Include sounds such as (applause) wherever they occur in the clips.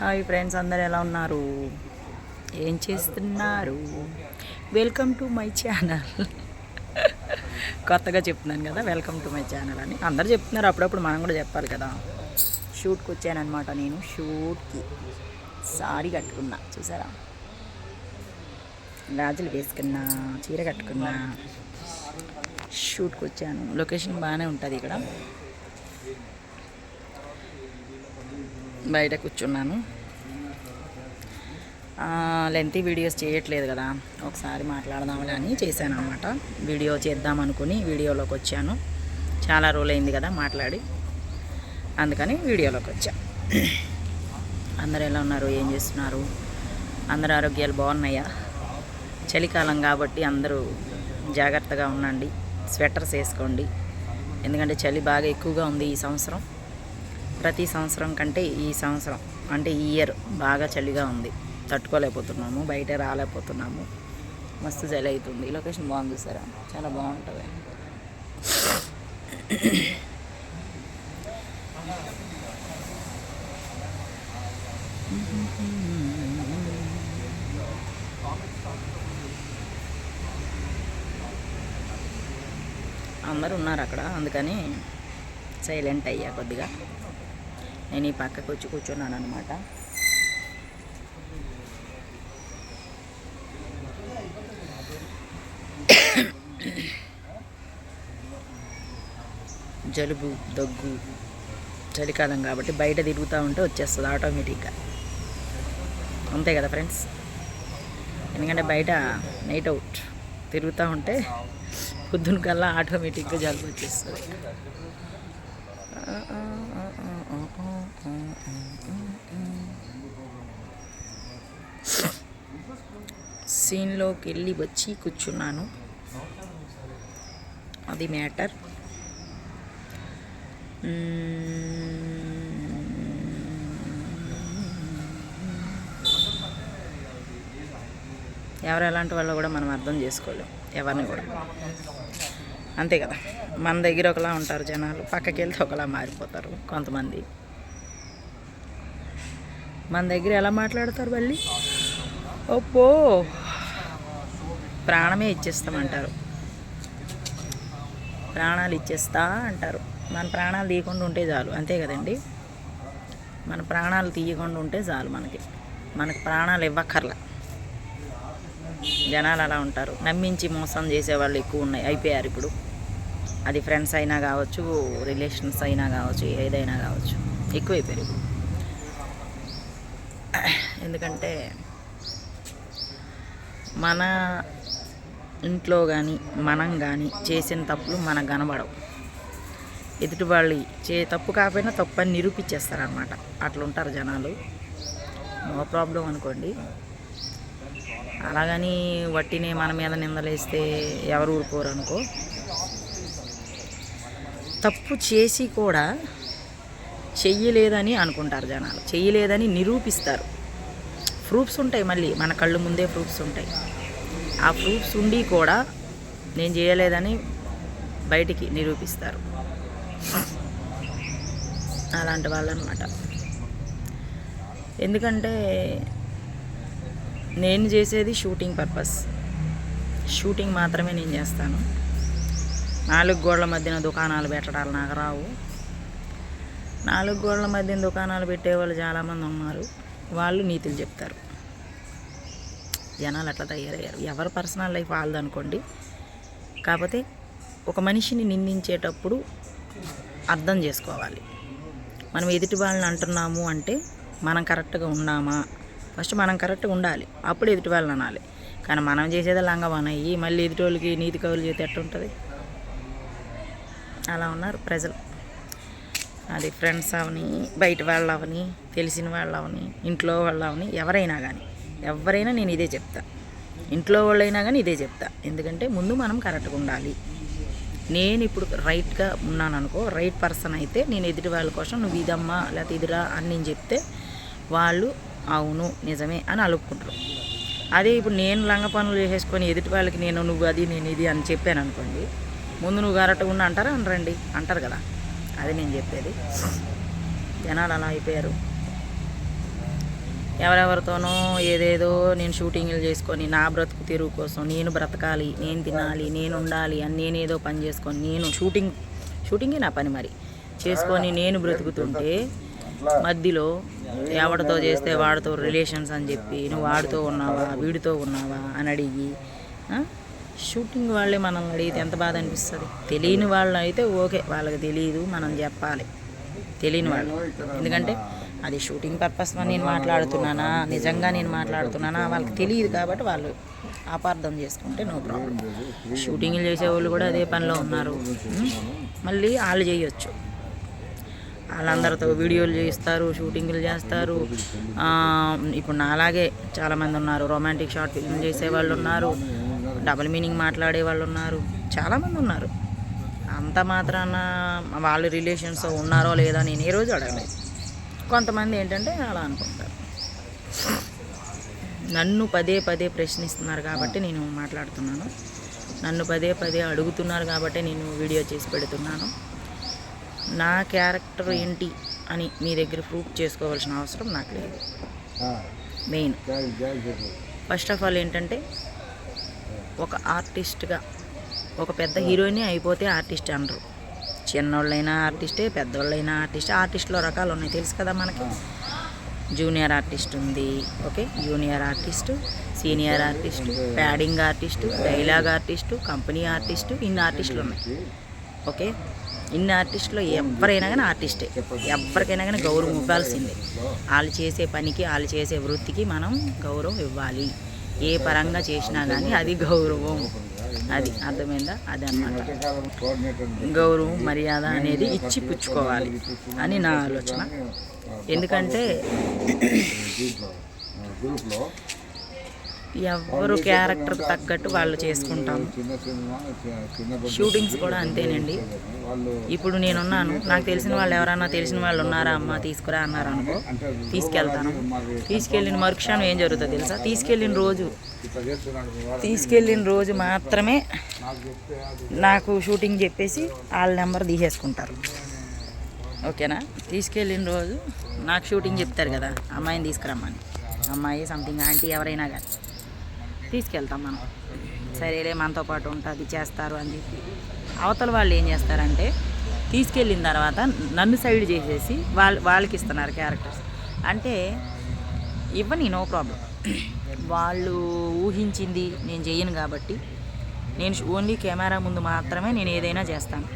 Hi friends అందరు ఎలా ఉన్నారు? ఏం చేస్తున్నారు? వెల్కమ్ టు మై ఛానల్ కొత్తగా చెప్తున్నాను కదా వెల్కమ్ టు మై ఛానల్ అని. అందరు చెప్తున్నారు అప్పుడప్పుడు మనం కూడా చెప్పాలి కదా. షూట్కి వచ్చానమాట నేను షూట్కి సారీ కట్టుకున్నా చూసారా? గాజులు వేసుకున్నా చీర కట్టుకున్నా షూట్కి వచ్చాను. లొకేషన్ బాగానే ఉంటుంది ఇక్కడ. బయట కూర్చున్నాను. లెంతీ వీడియోస్ చేయట్లేదు కదా. ఒకసారి మాట్లాడదాంలే అని చేశాను అనమాట వీడియో చేద్దాం అనుకుని వీడియోలోకి వచ్చాను. చాలా రోజులైంది అయింది కదా మాట్లాడి. అందుకని వీడియోలోకి వచ్చా. అందరు ఎలా ఉన్నారు? ఏం చేస్తున్నారు? అందరు ఆరోగ్యాలు బాగున్నాయా? చలికాలం కాబట్టి అందరూ జాగ్రత్తగా ఉండండి. స్వెటర్స్ వేసుకోండి. ఎందుకంటే చలి బాగా ఎక్కువగా ఉంది ఈ సంవత్సరం. ప్రతి సంవత్సరం కంటే ఈ సంవత్సరం అంటే ఈ ఇయర్ బాగా చలిగా ఉంది. తట్టుకోలేకపోతున్నాము బయట రాలేకపోతున్నాము. మస్తు చలి అవుతుంది. లొకేషన్ బాగుంది సార్. చాలా బాగుంటుంది. అందరు ఉన్నారు అక్కడ. అందుకని సైలెంట్ అయ్యా కొద్దిగా. నేను ఈ పక్కకు వచ్చి కూర్చున్నాను అనమాట జలుబు దగ్గు చలికాలం కాబట్టి బయట తిరుగుతూ ఉంటే వచ్చేస్తుంది ఆటోమేటిక్గా. అంతే కదా ఫ్రెండ్స్? ఎందుకంటే బయట నైట్ అవుట్ తిరుగుతూ ఉంటే పొద్దున కల్లా ఆటోమేటిక్గా జలుబు వచ్చేస్తుంది. సీన్లోకి వెళ్ళి వచ్చి కూర్చున్నాను. అది మ్యాటర్. ఎవరు ఎలాంటి వాళ్ళు కూడా మనం అర్థం చేసుకోలేం. ఎవరిని కూడా. అంతే కదా. మన దగ్గర ఒకలా ఉంటారు జనాలు. పక్కకి వెళ్తే ఒకలా మారిపోతారు కొంతమంది. మన దగ్గర ఎలా మాట్లాడతారు మళ్ళీ? ఓపో ప్రాణమే ఇచ్చేస్తామంటారు. ప్రాణాలు ఇచ్చేస్తా అంటారు. మన ప్రాణాలు తీయకుండా ఉంటే చాలు. అంతే కదండి? మన ప్రాణాలు తీయకుండా ఉంటే చాలు మనకి. మనకు ప్రాణాలు ఇవ్వక్కర్లా. జనాలు అలా ఉంటారు. నమ్మించి మోసం చేసేవాళ్ళు ఎక్కువ ఉన్నాయి. అయిపోయారు ఇప్పుడు. అది ఫ్రెండ్స్ అయినా కావచ్చు రిలేషన్స్ అయినా కావచ్చు ఏదైనా కావచ్చు ఎక్కువైపోయారు పెరుగు ఎందుకంటే మన ఇంట్లో కానీ మనం కానీ చేసిన తప్పులు మనకు కనబడవు. ఎదుటి వాళ్ళు చే తప్పు కాకపోయినా తప్పు అని నిరూపించేస్తారనమాట అట్లుంటారు జనాలు. నో ప్రాబ్లం అనుకోండి. అలాగని వట్టిని మన మీద నిందలేస్తే ఎవరు ఊరుకోరు అనుకో తప్పు చేసి కూడా చెయ్యలేదని అనుకుంటారు జనాలు. చెయ్యలేదని నిరూపిస్తారు. ప్రూఫ్స్ ఉంటాయి మళ్ళీ. మన కళ్ళు ముందే ప్రూఫ్స్ ఉంటాయి. ఆ ప్రూఫ్స్ ఉండి కూడా నేను చేయలేదని బయటికి నిరూపిస్తారు. అలాంటి వాళ్ళు అనమాట ఎందుకంటే నేను చేసేది షూటింగ్ పర్పస్. షూటింగ్ మాత్రమే నేను చేస్తాను. నాలుగు గోడల మధ్యన దుకాణాలు పెట్టడాలు నాకు రావు. నాలుగు గోడల మధ్యన దుకాణాలు పెట్టేవాళ్ళు చాలామంది ఉన్నారు. వాళ్ళు నీతులు చెప్తారు. జనాలు అట్లా తయారయ్యారు. ఎవరి పర్సనల్ లైఫ్ వాళ్ళది అనుకోండి. కాకపోతే ఒక మనిషిని నిందించేటప్పుడు అర్థం చేసుకోవాలి. మనం ఎదుటి వాళ్ళని అంటున్నాము అంటే మనం కరెక్ట్గా ఉన్నామా? ఫస్ట్ మనం కరెక్ట్గా ఉండాలి. అప్పుడు ఎదుటి వాళ్ళని అనాలి. కానీ మనం చేసేది లంగమనయ్యి మళ్ళీ ఎదుటి వాళ్ళకి నీతి కవులు చేస్తే ఎట్టుంటుంది? అలా ఉన్నారు ప్రజలు. అది ఫ్రెండ్స్ అవని బయట వాళ్ళు అవని తెలిసిన వాళ్ళు అవని ఇంట్లో వాళ్ళు అవని ఎవరైనా కానీ ఎవరైనా నేను ఇదే చెప్తా. ఇంట్లో వాళ్ళైనా కానీ ఇదే చెప్తా. ఎందుకంటే ముందు మనం కరెక్ట్గా ఉండాలి. నేను ఇప్పుడు రైట్గా ఉన్నాను అనుకో రైట్ పర్సన్ అయితే నేను ఎదుటి వాళ్ళ కోసం నువ్వు ఇదమ్మా లేకపోతే ఇదిరా అని నేను చెప్తే వాళ్ళు అవును నిజమే అని అలుపుకుంటారు అదే ఇప్పుడు నేను లంగ పనులు చేసేసుకొని ఎదుటి వాళ్ళకి నేను నువ్వు అది నేను ఇది అని చెప్పాను అనుకోండి ముందు నువ్వు కరెక్ట్గా ఉన్నా అంటారా? అనరండి అంటారు కదా. అది నేను చెప్పేది. జనాలు అలా అయిపోయారు. ఎవరెవరితోనో ఏదేదో నేను షూటింగ్లు చేసుకొని నా బ్రతుకు తెరువు కోసం నేను బ్రతకాలి నేను తినాలి నేను ఉండాలి అని నేనేదో పని చేసుకొని నేను షూటింగ్ షూటింగే నా పని మరి. చేసుకొని నేను బ్రతుకుతుంటే మధ్యలో ఎవరితో చేస్తే వాడితో రిలేషన్స్ అని చెప్పి నువ్వు వాడితో ఉన్నావా? వీడితో ఉన్నావా? అని అడిగి షూటింగ్ వాళ్ళే మనల్ని అడిగితే ఎంత బాధ అనిపిస్తుంది? తెలియని వాళ్ళు అయితే ఓకే వాళ్ళకి తెలియదు మనం చెప్పాలి. తెలియని వాళ్ళు. ఎందుకంటే అది షూటింగ్ పర్పస్ నేను మాట్లాడుతున్నానా? నిజంగా నేను మాట్లాడుతున్నానా? వాళ్ళకి తెలియదు కాబట్టి వాళ్ళు అపార్థం చేసుకుంటే నో ప్రాబ్లం. షూటింగ్లు చేసేవాళ్ళు కూడా అదే పనిలో ఉన్నారు. మళ్ళీ వాళ్ళు చేయొచ్చు. వాళ్ళందరితో వీడియోలు చేస్తారు షూటింగ్లు చేస్తారు. ఇప్పుడు నాలాగే చాలామంది ఉన్నారు. రొమాంటిక్ షార్ట్ ఫిల్మ్ చేసే వాళ్ళు ఉన్నారు. డబుల్ మీనింగ్ మాట్లాడే వాళ్ళు ఉన్నారు. చాలామంది ఉన్నారు. అంత మాత్రాన వాళ్ళ రిలేషన్స్ ఉన్నారో లేదో నేను ఏ రోజు అడగలేదు. కొంతమంది ఏంటంటే అలా అనుకుంటారు. నన్ను పదే పదే ప్రశ్నిస్తున్నారు కాబట్టి నేను మాట్లాడుతున్నాను. నన్ను పదే పదే అడుగుతున్నారు కాబట్టి నేను వీడియో చేసి పెడుతున్నాను. నా క్యారెక్టర్ ఏంటి అని మీ దగ్గర ప్రూఫ్ చేసుకోవాల్సిన అవసరం నాకు లేదు. మెయిన్. ఫస్ట్ ఆఫ్ ఆల్ ఏంటంటే ఒక ఆర్టిస్ట్గా ఒక పెద్ద హీరోయిన్ అయిపోతే ఆర్టిస్ట్ అనరు. చిన్నోళ్ళైనా ఆర్టిస్టే పెద్దోళ్ళైనా ఆర్టిస్ట్ ఆర్టిస్ట్లో రకాలు ఉన్నాయి. తెలుసు కదా మనకి? జూనియర్ ఆర్టిస్ట్ ఉంది okay? Junior artist senior artist padding artist dialogue artist company artist ఇన్ని ఆర్టిస్టులు ఉన్నాయి. ఓకే? ఇన్ని ఆర్టిస్టులో ఎవరైనా కానీ ఆర్టిస్టే. ఎవరికైనా కానీ గౌరవం ఇవ్వాల్సిందే. వాళ్ళు చేసే పనికి వాళ్ళు చేసే వృత్తికి మనం గౌరవం ఇవ్వాలి. ఏ పరంగా చేసినా కానీ అది గౌరవం. అది అర్థమైందా? అది అన్నమాట. గౌరవం మర్యాద అనేది ఇచ్చి పుచ్చుకోవాలి అని నా ఆలోచన. ఎందుకంటే (coughs) (coughs) ఎవరు క్యారెక్టర్ తగ్గట్టు వాళ్ళు చేసుకుంటాము. షూటింగ్స్ కూడా అంతేనండి. ఇప్పుడు నేనున్నాను. నాకు తెలిసిన వాళ్ళు ఎవరన్నా తెలిసిన వాళ్ళు ఉన్నారా అమ్మ? తీసుకురా అన్నారు అనుకో తీసుకెళ్తాను. తీసుకెళ్ళిన మరుక్షణం ఏం జరుగుతుందో తెలుసా? తీసుకెళ్ళిన రోజు. తీసుకెళ్ళిన రోజు మాత్రమే నాకు షూటింగ్ చెప్పేసి వాళ్ళ నెంబర్ తీసేసుకుంటారు. ఓకేనా? తీసుకెళ్ళిన రోజు నాకు షూటింగ్ చెప్తారు కదా అమ్మాయిని తీసుకురమ్మని. అమ్మాయి సంథింగ్ ఆంటీ ఎవరైనా కానీ. తీసుకెళ్తాం మనం. సరేలే మనతో పాటు ఉంటుంది చేస్తారు అని చెప్పి. అవతల వాళ్ళు ఏం చేస్తారంటే తీసుకెళ్ళిన తర్వాత నన్ను సైడ్ చేసేసి వాళ్ళు వాళ్ళకి ఇస్తున్నారు క్యారెక్టర్స్ అంటే ఇవ్వని నో ప్రాబ్లం వాళ్ళు ఊహించింది నేను చెయ్యను కాబట్టి నేను ఓన్లీ కెమెరా ముందు మాత్రమే నేను ఏదైనా చేస్తాను.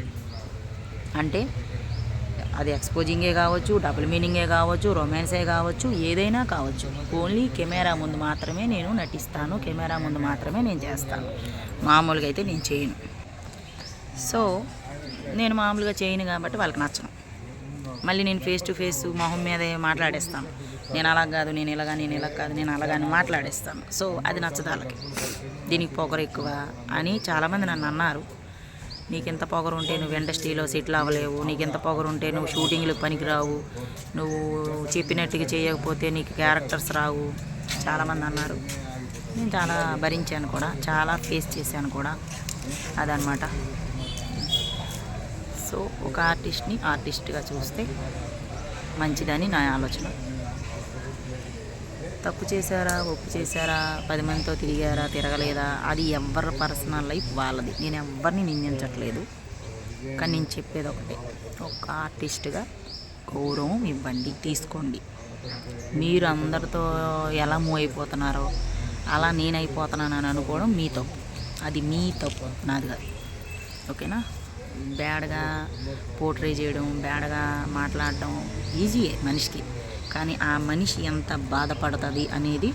అంటే అది ఎక్స్పోజింగే కావచ్చు డబుల్ మీనింగే కావచ్చు రొమాన్సే కావచ్చు ఏదైనా కావచ్చు. ఓన్లీ కెమెరా ముందు మాత్రమే నేను నటిస్తాను కెమెరా ముందు మాత్రమే నేను చేస్తాను. మామూలుగా అయితే నేను చేయను. సో నేను మామూలుగా చేయను కాబట్టి వాళ్ళకి నచ్చను. మళ్ళీ నేను ఫేస్ టు ఫేస్ మొహం మీదే మాట్లాడేస్తాను. నేను అలా కాదు నేను ఇలాగా నేను ఇలా కాదు నేను అలాగని మాట్లాడేస్తాను. సో అది నచ్చదు వాళ్ళకి. దీనికి పొగరు ఎక్కువ అని చాలామంది నన్ను అన్నారు. నీకెంత పొగరు ఉంటే నువ్వు ఇండస్ట్రీలో సెటిల్ అవ్వలేవు నీకెంత పొగరు ఉంటే నువ్వు షూటింగ్లకు పనికిరావు నువ్వు చెప్పినట్టుగా చేయకపోతే నీకు క్యారెక్టర్స్ రావు. చాలామంది అన్నారు. నేను చాలా భరించాను కూడా చాలా ఫేస్ చేశాను కూడా అదనమాట సో ఒక ఆర్టిస్ట్ని ఆర్టిస్ట్గా చూస్తే మంచిదని నా ఆలోచన. తప్పు చేశారా? ఒప్పు చేశారా? పది మందితో తిరిగారా? తిరగలేదా? అది ఎవరి పర్సనల్ లైఫ్? వాళ్ళది. నేను ఎవరిని నిందించట్లేదు. కానీ నేను చెప్పేది ఒకటే. ఒక ఆర్టిస్ట్గా గౌరవం ఇవ్వండి. తీసుకోండి. మీరు అందరితో ఎలా మూవ్ అయిపోతున్నారో అలా నేను అయిపోతున్నానని అనుకోవడం మీ తప్పు. అది మీ తప్పు. నాది కాదు. ఓకేనా? బ్యాడ్గా పోర్ట్రే చేయడం బ్యాడ్గా మాట్లాడడం ఈజీయే మనిషికి. కానీ ఆ మనిషి ఎంత బాధపడుతుంది అనేది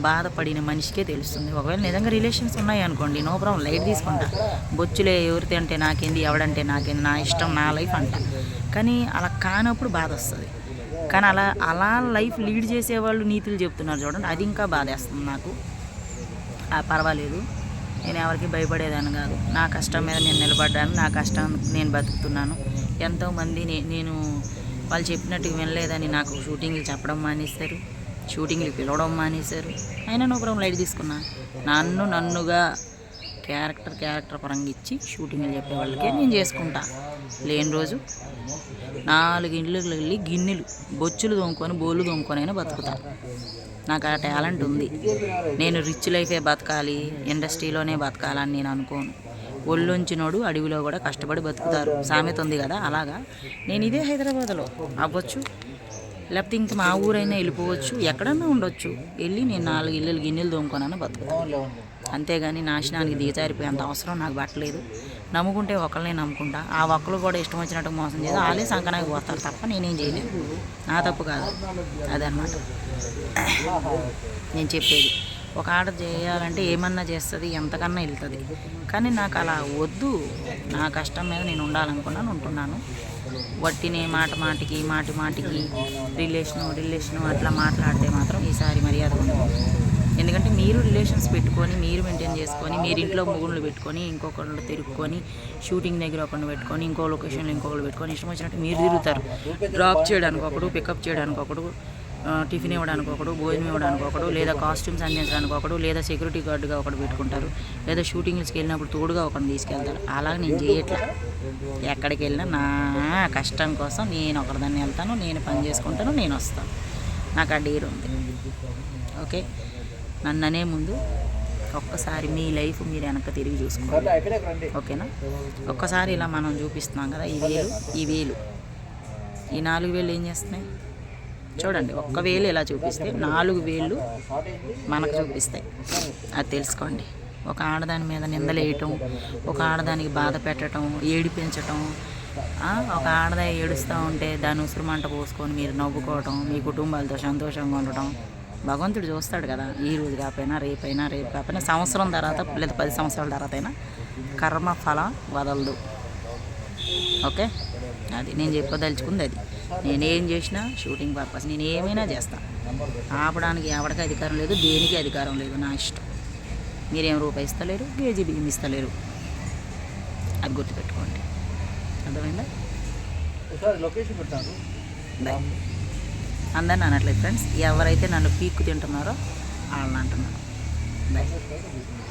బాధపడిన మనిషికే తెలుస్తుంది. ఒకవేళ నిజంగా రిలేషన్స్ ఉన్నాయి అనుకోండి నో ప్రాబ్లం లైట్ తీసుకుంటా. బొచ్చులే ఎవరితే అంటే నాకేంది ఎవడంటే నాకేంది నా ఇష్టం నా లైఫ్ అంట. కానీ అలా కానప్పుడు బాధ వస్తుంది. కానీ అలా అలా లైఫ్ లీడ్ చేసేవాళ్ళు నీతులు చెప్తున్నారు చూడండి. అది ఇంకా బాధేస్తుంది నాకు. పర్వాలేదు. నేను ఎవరికి భయపడేదాన్ని కాదు. నా కష్టం మీద నేను నిలబడ్డాను నా కష్టం నేను బతుకుతున్నాను. ఎంతోమంది నే- నేను వాళ్ళు చెప్పినట్టు వినలేదని నాకు షూటింగ్లు చెప్పడం మానేశారు షూటింగ్లు పిలవడం మానేశారు. అయినా నో ప్రాబ్లం లైట్ తీసుకున్నా. నన్ను నన్నుగా క్యారెక్టర్ క్యారెక్టర్ పరంగా ఇచ్చి షూటింగ్లు చెప్పే వాళ్ళకే నేను చేసుకుంటా. లేని రోజు నాలుగు ఇండ్లకు వెళ్ళి గిన్నెలు బొచ్చులు తోముకొని బోళ్ళు తోముకొని అయినా బతుకుతా. నాకు ఆ టాలెంట్ ఉంది. నేను రిచ్ లైఫే బతకాలి ఇండస్ట్రీలోనే బతకాలని నేను అనుకోను. ఒళ్ళొంచినోడు అడవిలో కూడా కష్టపడి బతుకుతారు. సామెత ఉంది కదా అలాగా? నేను ఇదే హైదరాబాద్లో. అవ్వచ్చు. లేకపోతే ఇంక మా ఊరైనా వెళ్ళిపోవచ్చు. ఎక్కడన్నా ఉండొచ్చు. వెళ్ళి నేను నాలుగు ఇల్లులు గిన్నెలు దొంగకొనని బతుకుతాను అంతేగాని నాశనానికి దిగజారిపోయేంత అవసరం నాకు పట్టలేదు. నమ్ముకుంటే ఒకళ్ళనే నమ్ముకుంటా. ఆ ఒక్కరు కూడా ఇష్టం వచ్చినట్టు మోసం చేసి వాళ్ళే సంకనానికి పోస్తారు తప్ప నేనేం చేయలేదు నా తప్పు కాదు. అదనమాట నేను చెప్పేది. ఒక ఆట చేయాలంటే ఏమన్నా చేస్తుంది ఎంతకన్నా వెళ్తుంది. కానీ నాకు అలా వద్దు. నా కష్టం మీద నేను ఉండాలనుకున్నాను ఉంటున్నాను. వట్టినే మాట మాటికి మాటి మాటికి రిలేషను రిలేషను అట్లా మాట్లాడితే మాత్రం ఈసారి మర్యాద ఉండదు. ఎందుకంటే మీరు రిలేషన్స్ పెట్టుకొని మీరు మెయింటైన్ చేసుకొని మీరు ఇంట్లో మొగుళ్ళు పెట్టుకొని ఇంకొకళ్ళు తిరుక్కొని షూటింగ్ దగ్గర ఒకళ్ళు పెట్టుకొని ఇంకో లొకేషన్లో ఇంకొకళ్ళు పెట్టుకొని ఇష్టం వచ్చినట్టు మీరు తిరుగుతారు. డ్రాప్ చేయడానికి ఒకడు పికప్ చేయడానికి ఒకడు టిఫిన్ ఇవ్వడానికి ఒకడు భోజనం ఇవ్వడానికి ఒకడు లేదా కాస్ట్యూమ్స్ అందించడానికి ఒకడు లేదా సెక్యూరిటీ గార్డుగా ఒకడు పెట్టుకుంటారు. లేదా షూటింగ్స్కి వెళ్ళినప్పుడు తోడుగా ఒకరిని తీసుకెళ్తారు. అలాగే నేను చేయట్లా. ఎక్కడికి వెళ్ళినా నా కష్టం కోసం నేను ఒకరిదాన్ని వెళ్తాను నేను పని చేసుకుంటాను నేను వస్తాను. నాకు ఆ డీర్ ఉంది. ఓకే? నన్ననే ముందు ఒక్కసారి మీ లైఫ్ మీరు వెనక్కి తిరిగి చూసుకోండి. ఓకేనా? ఒక్కసారి ఇలా మనం చూపిస్తున్నాం కదా ఈ వేలు ఈ వేలు. ఈ నాలుగు వేలు ఏం చేస్తున్నాయి? చూడండి ఒక్క వేలు ఇలా చూపిస్తే నాలుగు వేళ్ళు మనకు చూపిస్తాయి. అది తెలుసుకోండి. ఒక ఆడదాని మీద నిందలేయటం ఒక ఆడదానికి బాధ పెట్టడం ఏడిపించటం ఒక ఆడదా ఏడుస్తూ ఉంటే దాని ఉసురు మంట పోసుకొని మీరు నవ్వుకోవటం మీ కుటుంబాలతో సంతోషంగా ఉండటం. భగవంతుడు చూస్తాడు కదా ఈ రోజు కాకపోయినా రేపైనా రేపు కాకపోయినా సంవత్సరం తర్వాత లేదా పది సంవత్సరాల తర్వాత అయినా కర్మ ఫలం వదలదు. ఓకే? అది నేను చెప్పదలుచుకుంది అది. నేనేం చేసినా షూటింగ్ పర్పస్ నేను ఏమైనా చేస్తా. ఆపడానికి ఎవరికి అధికారం లేదు దేనికి అధికారం లేదు నా ఇష్టం. మీరేం రూపాయి ఇస్తలేరు కేజీ బియ్యం ఇస్తలేరు. అది గుర్తుపెట్టుకోండి. అర్థమైందా? అందరిని అనట్లేదు ఫ్రెండ్స్ ఎవరైతే నన్ను పీక్కు తింటున్నారో వాళ్ళని అంటున్నాను. బాయ్.